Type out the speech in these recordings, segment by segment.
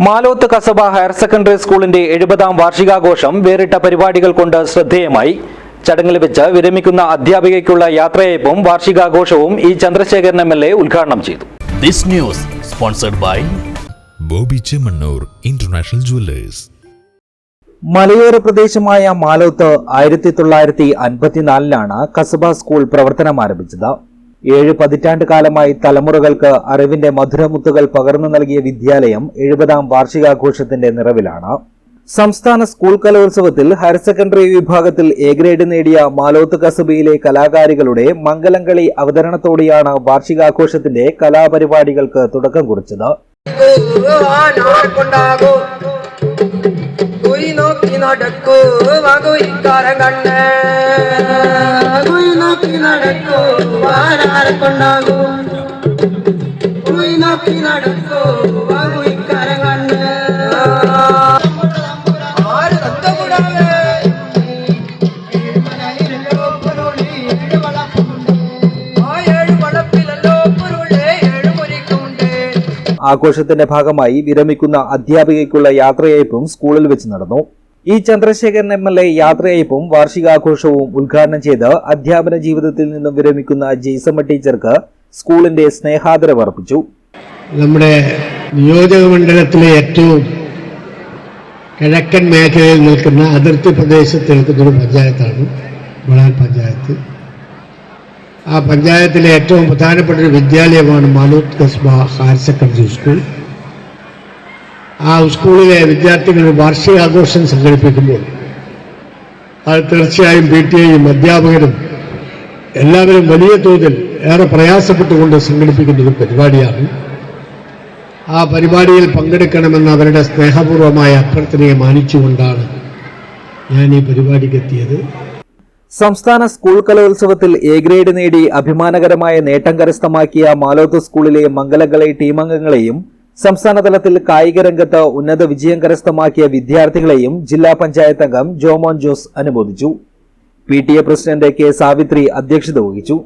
Maloth Kasaba higher secondary സ്കൂളിന്റെ എഴുപതാം വാർഷികാഘോഷം വേറിട്ട പരിപാടികൾ കൊണ്ട് ശ്രദ്ധേയമായി. ചടങ്ങിൽ വെച്ച് വിരമിക്കുന്ന അധ്യാപികയ്ക്കുള്ള യാത്രയയപ്പും വാർഷികാഘോഷവും ഈ ചന്ദ്രശേഖരൻ എം എൽ എ ഉദ്ഘാടനം ചെയ്തു. This news sponsored by Boby Chemmanur international jewellers. മലയോര പ്രദേശമായ മാലോത്ത് ആയിരത്തി തൊള്ളായിരത്തി അൻപത്തിനാലിലാണ് കസബ സ്കൂൾ പ്രവർത്തനം ആരംഭിച്ചത്. ഏഴ് പതിറ്റാണ്ട് കാലമായി തലമുറകൾക്ക് അറിവിന്റെ മധുരമുത്തുകൾ പകർന്നു നൽകിയ വിദ്യാലയം എഴുപതാം വാർഷികാഘോഷത്തിന്റെ നിറവിലാണ്. സംസ്ഥാന സ്കൂൾ കലോത്സവത്തിൽ ഹയർ സെക്കൻഡറി വിഭാഗത്തിൽ എ ഗ്രേഡ് നേടിയ മാലോത്ത് കസബയിലെ കലാകാരികളുടെ മംഗലംകളി അവതരണത്തോടെയാണ് വാർഷികാഘോഷത്തിന്റെ കലാപരിപാടികൾക്ക് തുടക്കം കുറിച്ചത്. നോക്കി നടക്കൂ. നോക്കി നടക്കൂ വാരാരെ കൊണ്ടാകൂ. കുയി നോക്കി നടക്കൂ വകു ഇക്കാരം മുരിക്കുണ്ട് ആഘോഷത്തിന്റെ ഭാഗമായി വിരമിക്കുന്ന അധ്യാപികയ്ക്കുള്ള യാത്രയയപ്പും സ്കൂളിൽ വെച്ച് നടന്നു. E Chandrasekharan M L A യാത്രയയപ്പും വാർഷികാഘോഷവും ഉദ്ഘാടനം ചെയ്ത് അധ്യാപന ജീവിതത്തിൽ നിന്നും വിരമിക്കുന്ന ജെയ്സമ്മ ടീച്ചർക്ക് സ്കൂളിന്റെ സ്നേഹാദരം അർപ്പിച്ചു. നമ്മുടെ നിയോജക മണ്ഡലത്തിലെ ഏറ്റവും കിഴക്കൻ മേഖലയിൽ നിൽക്കുന്ന അതിർത്തി പ്രദേശത്ത് നിൽക്കുന്ന ഒരു പഞ്ചായത്താണ് ബളാൽ പഞ്ചായത്ത്. ആ പഞ്ചായത്തിലെ ഏറ്റവും പ്രധാനപ്പെട്ട ഒരു വിദ്യാലയമാണ് Maloth Kasaba higher secondary school. ആ സ്കൂളിലെ വിദ്യാർത്ഥികൾ വാർഷികാഘോഷം സംഘടിപ്പിക്കുമ്പോൾ അത് തീർച്ചയായും പി ടി ഐയും അധ്യാപകരും എല്ലാവരും വലിയ തോതിൽ ഏറെ പ്രയാസപ്പെട്ടുകൊണ്ട് സംഘടിപ്പിക്കുന്ന ഒരു പരിപാടിയാണ്. ആ പരിപാടിയിൽ പങ്കെടുക്കണമെന്ന് അവരുടെ സ്നേഹപൂർവമായ അഭ്യർത്ഥനയെ മാനിച്ചുകൊണ്ടാണ് ഞാൻ ഈ പരിപാടിക്ക് എത്തിയത്. സംസ്ഥാന സ്കൂൾ കലോത്സവത്തിൽ എ ഗ്രേഡ് നേടി അഭിമാനകരമായ നേട്ടം കരസ്ഥമാക്കിയ മാലോത്ത് സ്കൂളിലെ മംഗലകളെ ടീമംഗങ്ങളെയും സംസ്ഥാന തലത്തിൽ കായിക രംഗത്ത് ഉന്നത വിജയം കരസ്ഥമാക്കിയ വിദ്യാർത്ഥികളെയും ജില്ലാ പഞ്ചായത്ത് അംഗം ജോമോൻ ജോസ് അനുമോദിച്ചു. P T A president K Savithri അധ്യക്ഷത വഹിച്ചു.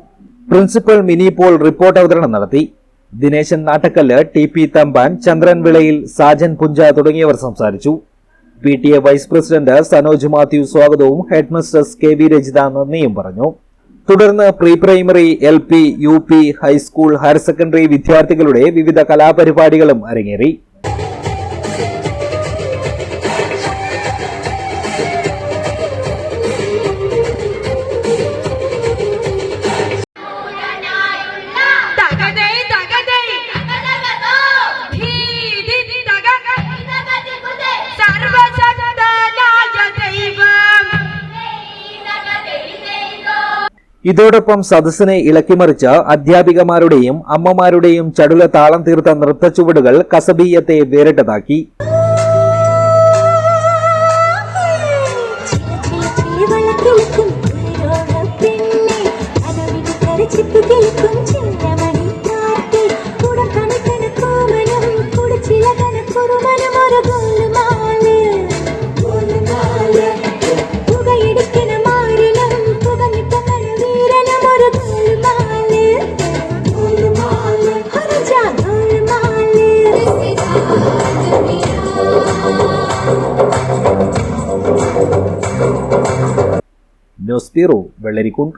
പ്രിൻസിപ്പൽ മിനി പോൾ റിപ്പോർട്ട് അവതരണം നടത്തി. ദിനേശൻ നാട്ടക്കല്ല് ടി പി തമ്പാൻ ചന്ദ്രൻ വിളയിൽ സാജൻ പുഞ്ച തുടങ്ങിയവർ സംസാരിച്ചു. P T A vice president Sanoj Mathew സ്വാഗതവും ഹെഡ്മിസ്ട്രസ് കെ വി രജിത നന്ദിയും പറഞ്ഞു. തുടർന്ന് pre primary L P U P high school higher secondary വിദ്യാർത്ഥികളുടെ വിവിധ കലാപരിപാടികളും അരങ്ങേറി. ഇതോടൊപ്പം സദസ്സിനെ ഇളക്കിമറിച്ച് അധ്യാപികമാരുടെയും അമ്മമാരുടെയും ചടുല താളം തീർത്ത നൃത്തച്ചുവടുകൾ കസബീയത്തെ വേറിട്ടതാക്കി. ചിപ്പ് കേൾക്കും അകവിട് ന്യൂസ് ബ്യൂറോ വെള്ളരിക്കുണ്ട്.